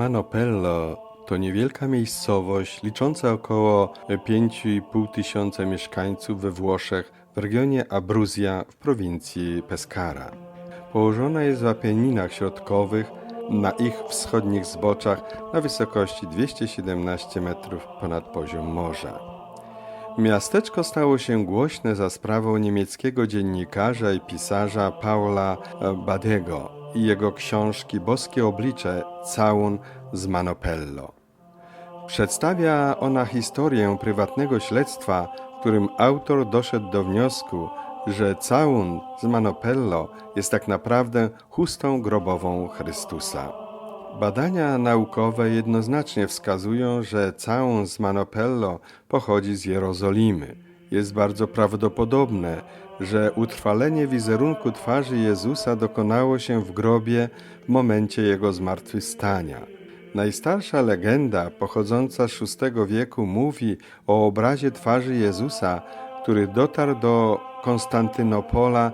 Manopello to niewielka miejscowość licząca około 5,5 tysiąca mieszkańców we Włoszech w regionie Abruzja w prowincji Pescara. Położona jest w Apenninach Środkowych na ich wschodnich zboczach na wysokości 217 metrów ponad poziom morza. Miasteczko stało się głośne za sprawą niemieckiego dziennikarza i pisarza Paula Badego i jego książki Boskie oblicze Całun z Manopello. Przedstawia ona historię prywatnego śledztwa, w którym autor doszedł do wniosku, że całun z Manopello jest tak naprawdę chustą grobową Chrystusa. Badania naukowe jednoznacznie wskazują, że całun z Manopello pochodzi z Jerozolimy. Jest bardzo prawdopodobne, że utrwalenie wizerunku twarzy Jezusa dokonało się w grobie w momencie jego zmartwychwstania. Najstarsza legenda pochodząca z VI wieku mówi o obrazie twarzy Jezusa, który dotarł do Konstantynopola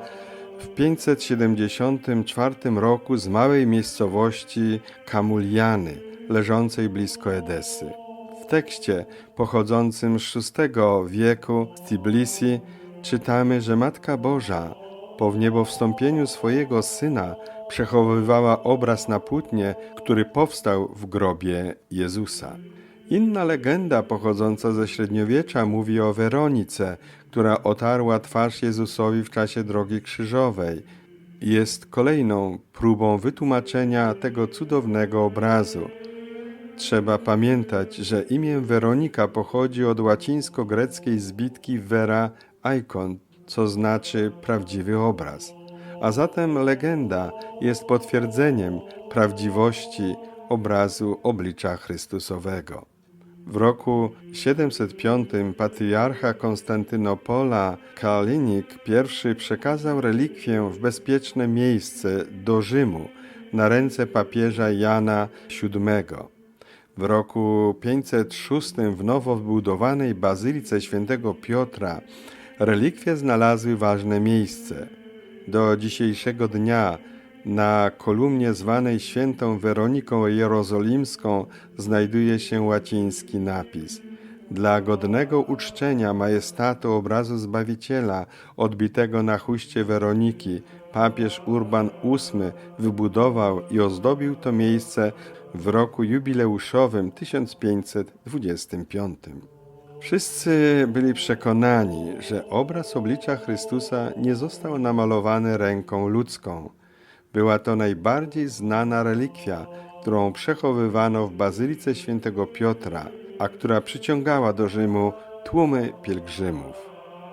w 574 roku z małej miejscowości Kamuliany, leżącej blisko Edesy. W tekście pochodzącym z VI wieku z Tbilisi czytamy, że Matka Boża po wniebowstąpieniu swojego Syna przechowywała obraz na płótnie, który powstał w grobie Jezusa. Inna legenda pochodząca ze średniowiecza mówi o Weronice, która otarła twarz Jezusowi w czasie drogi krzyżowej. Jest kolejną próbą wytłumaczenia tego cudownego obrazu. Trzeba pamiętać, że imię Weronika pochodzi od łacińsko-greckiej zbitki vera icon, co znaczy prawdziwy obraz. A zatem legenda jest potwierdzeniem prawdziwości obrazu oblicza Chrystusowego. W roku 705 patriarcha Konstantynopola Kalinik I przekazał relikwię w bezpieczne miejsce do Rzymu na ręce papieża Jana VII. W roku 506 w nowo wbudowanej bazylice świętego Piotra relikwie znalazły ważne miejsce. Do dzisiejszego dnia na kolumnie zwanej świętą Weroniką Jerozolimską znajduje się łaciński napis. Dla godnego uczczenia majestatu obrazu Zbawiciela odbitego na chuście Weroniki papież Urban VIII wybudował i ozdobił to miejsce w roku jubileuszowym 1525. Wszyscy byli przekonani, że obraz oblicza Chrystusa nie został namalowany ręką ludzką. Była to najbardziej znana relikwia, którą przechowywano w Bazylice Świętego Piotra, a która przyciągała do Rzymu tłumy pielgrzymów.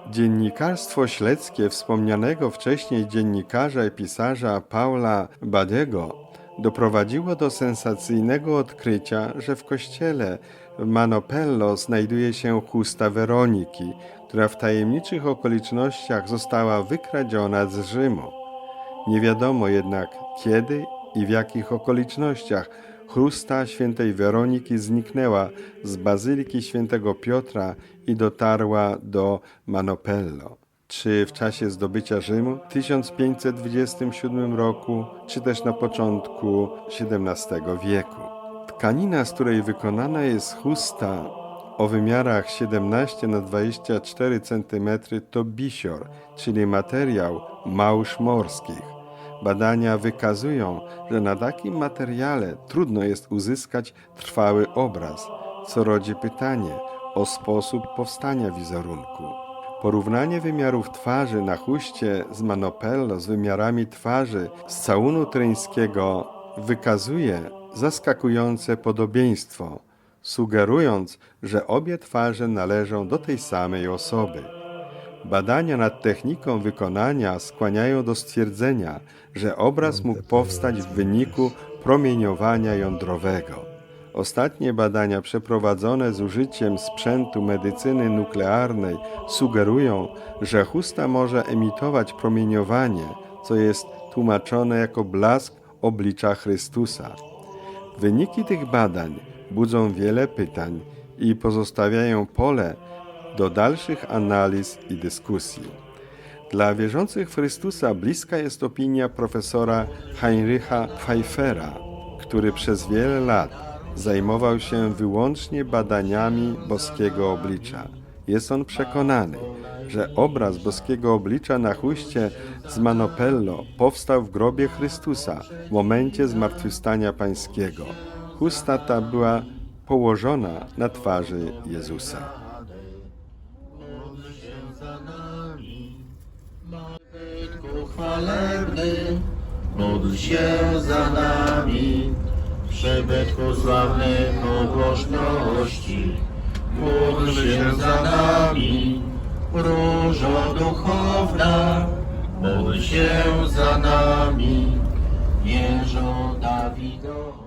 Dziennikarstwo śledzkie wspomnianego wcześniej dziennikarza i pisarza Paula Badego doprowadziło do sensacyjnego odkrycia, że w kościele w Manopello znajduje się chusta Weroniki, która w tajemniczych okolicznościach została wykradziona z Rzymu. Nie wiadomo jednak kiedy i w jakich okolicznościach chrusta świętej Weroniki zniknęła z bazyliki świętego Piotra i dotarła do Manopello. Czy w czasie zdobycia Rzymu w 1527 roku, czy też na początku XVII wieku. Tkanina, z której wykonana jest chusta o wymiarach 17 na 24 cm to bisior, czyli materiał małż morskich. Badania wykazują, że na takim materiale trudno jest uzyskać trwały obraz, co rodzi pytanie o sposób powstania wizerunku. Porównanie wymiarów twarzy na chuście z Manopello z wymiarami twarzy z całunu tryńskiego wykazuje zaskakujące podobieństwo, sugerując, że obie twarze należą do tej samej osoby. Badania nad techniką wykonania skłaniają do stwierdzenia, że obraz mógł powstać w wyniku promieniowania jądrowego. Ostatnie badania przeprowadzone z użyciem sprzętu medycyny nuklearnej sugerują, że chusta może emitować promieniowanie, co jest tłumaczone jako blask oblicza Chrystusa. Wyniki tych badań budzą wiele pytań i pozostawiają pole do dalszych analiz i dyskusji. Dla wierzących w Chrystusa bliska jest opinia profesora Heinricha Pfeiffera, który przez wiele lat zajmował się wyłącznie badaniami boskiego oblicza. Jest on przekonany, że obraz boskiego oblicza na chuście z Manopello powstał w grobie Chrystusa w momencie zmartwychwstania pańskiego. Chusta ta była położona na twarzy Jezusa. Chwalebny, módl się za nami. Przybytku sławny pobożności, módl się za nami. Różo duchowna, módl się za nami. Wieżo Dawidowa.